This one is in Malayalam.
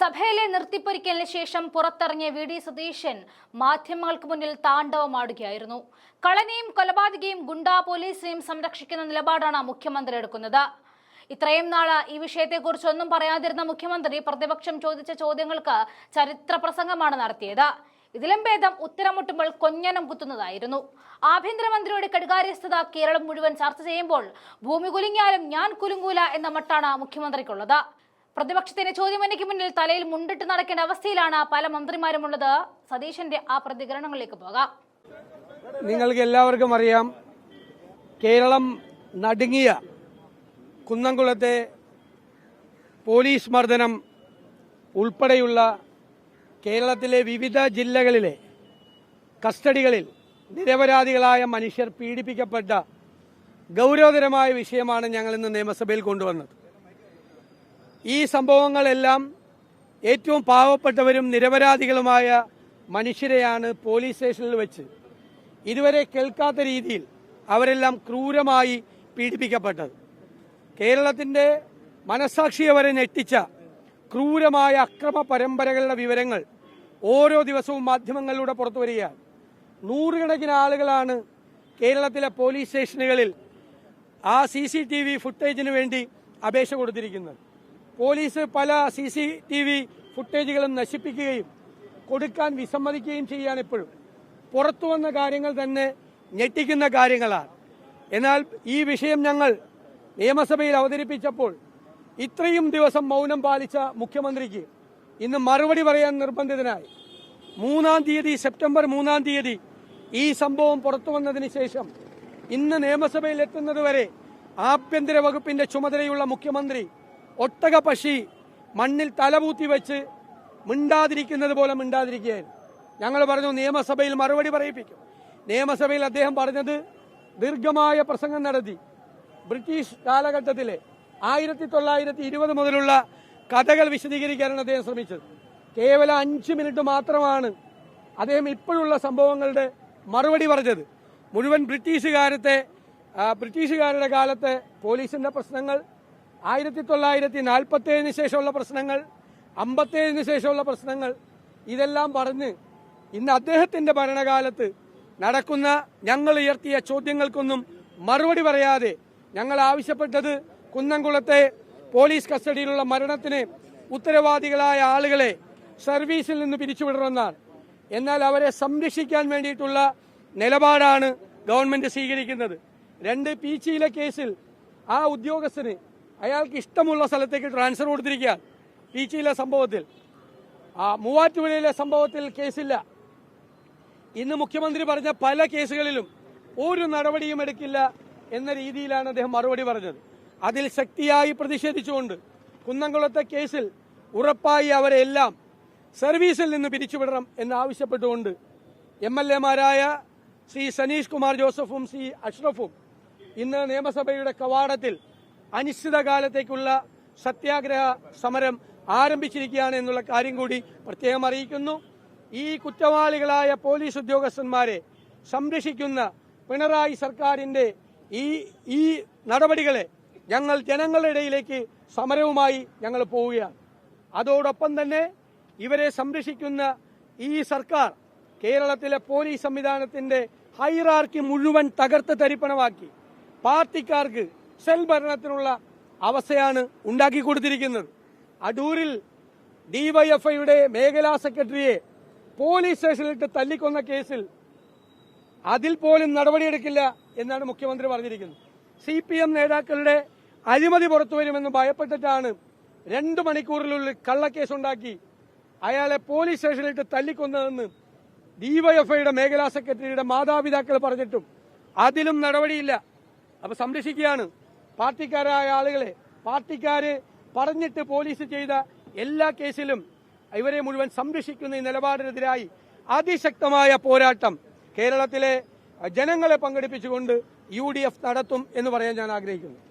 സഭയിലെ നിർത്തിപ്പൊരിക്കലിന് ശേഷം പുറത്തിറങ്ങിയ വി. ഡി. സതീശൻ മാധ്യമങ്ങൾക്ക് മുന്നിൽ താണ്ഡവമാടുകയായിരുന്നു. കളനെയും കൊലപാതകയും ഗുണ്ടാ പോലീസിനെയും സംരക്ഷിക്കുന്ന നിലപാടാണ് മുഖ്യമന്ത്രി എടുക്കുന്നത്. ഇത്രയും നാൾ ഈ വിഷയത്തെക്കുറിച്ച് ഒന്നും പറയാതിരുന്ന മുഖ്യമന്ത്രി പ്രതിപക്ഷം ചോദിച്ച ചോദ്യങ്ങൾക്ക് ചരിത്ര പ്രസംഗമാണ് നടത്തിയത്. ഇതിലും ഭേദം ഉത്തരമുട്ടുമ്പോൾ കൊഞ്ഞനം കുത്തുന്നതായിരുന്നു. ആഭ്യന്തരമന്ത്രിയുടെ കടുകാര്യസ്ഥത കേരളം മുഴുവൻ ചർച്ച ചെയ്യുമ്പോൾ ഭൂമി കുലുങ്ങിയാലും ഞാൻ കുലുങ്ങൂല എന്ന മട്ടാണ് മുഖ്യമന്ത്രിക്കുള്ളത്. പ്രതിപക്ഷത്തിന്റെ ചോദ്യമനയ്ക്ക് മുന്നിൽ തലയിൽ മുണ്ടിട്ട് നടക്കേണ്ട അവസ്ഥയിലാണ് പല മന്ത്രിമാരുമുള്ളത്. സതീശന്റെ ആ പ്രതികരണങ്ങളിലേക്ക് പോകാം. നിങ്ങൾക്ക് എല്ലാവർക്കും അറിയാം കേരളം നടുങ്ങിയ കുന്നംകുളത്തെ പോലീസ് മർദ്ദനം ഉൾപ്പെടെയുള്ള കേരളത്തിലെ വിവിധ ജില്ലകളിലെ കസ്റ്റഡികളിൽ നിരപരാധികളായ മനുഷ്യർ പീഡിപ്പിക്കപ്പെട്ട ഗൗരവതരമായ വിഷയമാണ് ഞങ്ങൾ ഇന്ന് നിയമസഭയിൽ കൊണ്ടുവന്നത്. ഈ സംഭവങ്ങളെല്ലാം ഏറ്റവും പാവപ്പെട്ടവരും നിരപരാധികളുമായ മനുഷ്യരെയാണ് പോലീസ് സ്റ്റേഷനിൽ വെച്ച് ഇതുവരെ കേൾക്കാത്ത രീതിയിൽ അവരെല്ലാം ക്രൂരമായി പീഡിപ്പിക്കപ്പെട്ടത്. കേരളത്തിന്റെ മനസാക്ഷിയെ വരെ ഞെട്ടിച്ച ക്രൂരമായ അക്രമ പരമ്പരകളുടെ വിവരങ്ങൾ ഓരോ ദിവസവും മാധ്യമങ്ങളിലൂടെ പുറത്തു വരികയാണ്. നൂറുകണക്കിന് ആളുകളാണ് കേരളത്തിലെ പോലീസ് സ്റ്റേഷനുകളിൽ ആ സി സി ടി വി ഫുട്ടേജിന് വേണ്ടി അപേക്ഷ കൊടുത്തിരിക്കുന്നത്. പോലീസ് പല സി സി ടി വി ഫുട്ടേജുകളും നശിപ്പിക്കുകയും കൊടുക്കാൻ വിസമ്മതിക്കുകയും ചെയ്യുകയാണ് ഇപ്പോഴും. പുറത്തു വന്ന കാര്യങ്ങൾ തന്നെ ഞെട്ടിക്കുന്ന കാര്യങ്ങളാണ്. എന്നാൽ ഈ വിഷയം ഞങ്ങൾ നിയമസഭയിൽ അവതരിപ്പിച്ചപ്പോൾ ഇത്രയും ദിവസം മൗനം പാലിച്ച മുഖ്യമന്ത്രിക്ക് ഇന്ന് മറുപടി പറയാൻ നിർബന്ധിതനായി. മൂന്നാം തീയതി സെപ്റ്റംബർ മൂന്നാം തീയതി ഈ സംഭവം പുറത്തു വന്നതിന് ശേഷം ഇന്ന് നിയമസഭയിൽ എത്തുന്നതുവരെ ആഭ്യന്തര വകുപ്പിന്റെ ചുമതലയുള്ള മുഖ്യമന്ത്രി ഒട്ടക പക്ഷി മണ്ണിൽ തലപൂത്തി വെച്ച് മിണ്ടാതിരിക്കുന്നത് പോലെ മിണ്ടാതിരിക്കുകയായിരുന്നു. ഞങ്ങൾ പറഞ്ഞു നിയമസഭയിൽ മറുപടി പറയിപ്പിക്കും. നിയമസഭയിൽ അദ്ദേഹം പറഞ്ഞത് ദീർഘമായ പ്രസംഗം നടത്തി. ബ്രിട്ടീഷ് കാലഘട്ടത്തിലെ ആയിരത്തി തൊള്ളായിരത്തി ഇരുപത് മുതലുള്ള കഥകൾ വിശദീകരിക്കാനാണ് അദ്ദേഹം ശ്രമിച്ചത്. കേവലം അഞ്ച് മിനിറ്റ് മാത്രമാണ് അദ്ദേഹം ഇപ്പോഴുള്ള സംഭവങ്ങളുടെ മറുപടി പറഞ്ഞത്. മുഴുവൻ ബ്രിട്ടീഷുകാരത്തെ ബ്രിട്ടീഷുകാരുടെ കാലത്തെ പോലീസിന്റെ പ്രശ്നങ്ങൾ ആയിരത്തി തൊള്ളായിരത്തി നാൽപ്പത്തി ഏഴിന് ശേഷമുള്ള പ്രശ്നങ്ങൾ അമ്പത്തേഴിന് ശേഷമുള്ള പ്രശ്നങ്ങൾ ഇതെല്ലാം പറഞ്ഞ് ഇന്ന് അദ്ദേഹത്തിന്റെ ഭരണകാലത്ത് നടക്കുന്ന ഞങ്ങൾ ഉയർത്തിയ ചോദ്യങ്ങൾക്കൊന്നും മറുപടി പറയാതെ ഞങ്ങൾ ആവശ്യപ്പെട്ടത് കുന്നംകുളത്തെ പോലീസ് കസ്റ്റഡിയിലുള്ള മരണത്തിന് ഉത്തരവാദികളായ ആളുകളെ സർവീസിൽ നിന്ന് പിരിച്ചുവിടണമെന്നാണ്. എന്നാൽ അവരെ സംരക്ഷിക്കാൻ വേണ്ടിയിട്ടുള്ള നിലപാടാണ് ഗവൺമെന്റ് സ്വീകരിക്കുന്നത്. രണ്ട് പീച്ചിയിലെ കേസിൽ ആ ഉദ്യോഗസ്ഥന് അയാൾക്ക് ഇഷ്ടമുള്ള സ്ഥലത്തേക്ക് ട്രാൻസ്ഫർ കൊടുത്തിരിക്കുകയാണ് പീച്ചിയിലെ സംഭവത്തിൽ. ആ മൂവാറ്റുപുഴയിലെ സംഭവത്തിൽ കേസില്ല. ഇന്ന് മുഖ്യമന്ത്രി പറഞ്ഞ പല കേസുകളിലും ഒരു നടപടിയും എടുക്കില്ല എന്ന രീതിയിലാണ് അദ്ദേഹം മറുപടി പറഞ്ഞത്. അതിൽ ശക്തിയായി പ്രതിഷേധിച്ചുകൊണ്ട് കുന്നംകുളത്തെ കേസിൽ ഉറപ്പായി അവരെല്ലാം സർവീസിൽ നിന്ന് പിരിച്ചുവിടണം എന്നാവശ്യപ്പെട്ടുകൊണ്ട് എം എൽ എമാരായ ശ്രീ സനീഷ് കുമാർ ജോസഫും ശ്രീ അഷ്റഫും ഇന്ന് നിയമസഭയുടെ കവാടത്തിൽ അനിശ്ചിതകാലത്തേക്കുള്ള സത്യാഗ്രഹ സമരം ആരംഭിച്ചിരിക്കുകയാണ് എന്നുള്ള കാര്യം കൂടി പ്രത്യേകം അറിയിക്കുന്നു. ഈ കുറ്റവാളികളായ പോലീസ് ഉദ്യോഗസ്ഥന്മാരെ സംരക്ഷിക്കുന്ന പിണറായി സർക്കാരിന്റെ ഈ ഈ നടപടികളെ ഞങ്ങൾ ജനങ്ങളുടെ ഇടയിലേക്ക് സമരവുമായി ഞങ്ങൾ പോവുകയാണ്. അതോടൊപ്പം തന്നെ ഇവരെ സംരക്ഷിക്കുന്ന ഈ സർക്കാർ കേരളത്തിലെ പോലീസ് സംവിധാനത്തിന്റെ ഹൈറാർക്കി മുഴുവൻ തകർത്ത് തരിപ്പണമാക്കി പാർട്ടിക്കാർക്ക് സെൽ ഭരണത്തിനുള്ള അവസ്ഥയാണ് ഉണ്ടാക്കി കൊടുത്തിരിക്കുന്നത്. അടൂരിൽ ഡിവൈഎഫ്ഐയുടെ മേഖലാ സെക്രട്ടറിയെ പോലീസ് സ്റ്റേഷനിലിട്ട് തല്ലിക്കൊന്ന കേസിൽ അതിൽ പോലും നടപടിയെടുക്കില്ല എന്നാണ് മുഖ്യമന്ത്രി പറഞ്ഞിരിക്കുന്നത്. സി പി എം നേതാക്കളുടെ അഴിമതി പുറത്തു വരുമെന്ന് ഭയപ്പെട്ടിട്ടാണ് രണ്ടു മണിക്കൂറിനുള്ളിൽ കള്ളക്കേസുണ്ടാക്കി അയാളെ പോലീസ് സ്റ്റേഷനിലിട്ട് തല്ലിക്കൊന്നതെന്ന് ഡിവൈഎഫ്ഐയുടെ മേഖലാ സെക്രട്ടറിയുടെ മാതാപിതാക്കൾ പറഞ്ഞിട്ടും അതിലും നടപടിയില്ല. അപ്പൊ സംരക്ഷിക്കുകയാണ് പാർട്ടിക്കാരായ ആളുകളെ പാർട്ടിക്കാര് പറഞ്ഞിട്ട് പോലീസ് ചെയ്ത എല്ലാ കേസിലും ഇവരെ മുഴുവൻ സംരക്ഷിക്കുന്ന ഈ നിലപാടിനെതിരായി അതിശക്തമായ പോരാട്ടം കേരളത്തിലെ ജനങ്ങളെ പങ്കെടുപ്പിച്ചുകൊണ്ട് യു നടത്തും എന്ന് പറയാൻ ഞാൻ ആഗ്രഹിക്കുന്നു.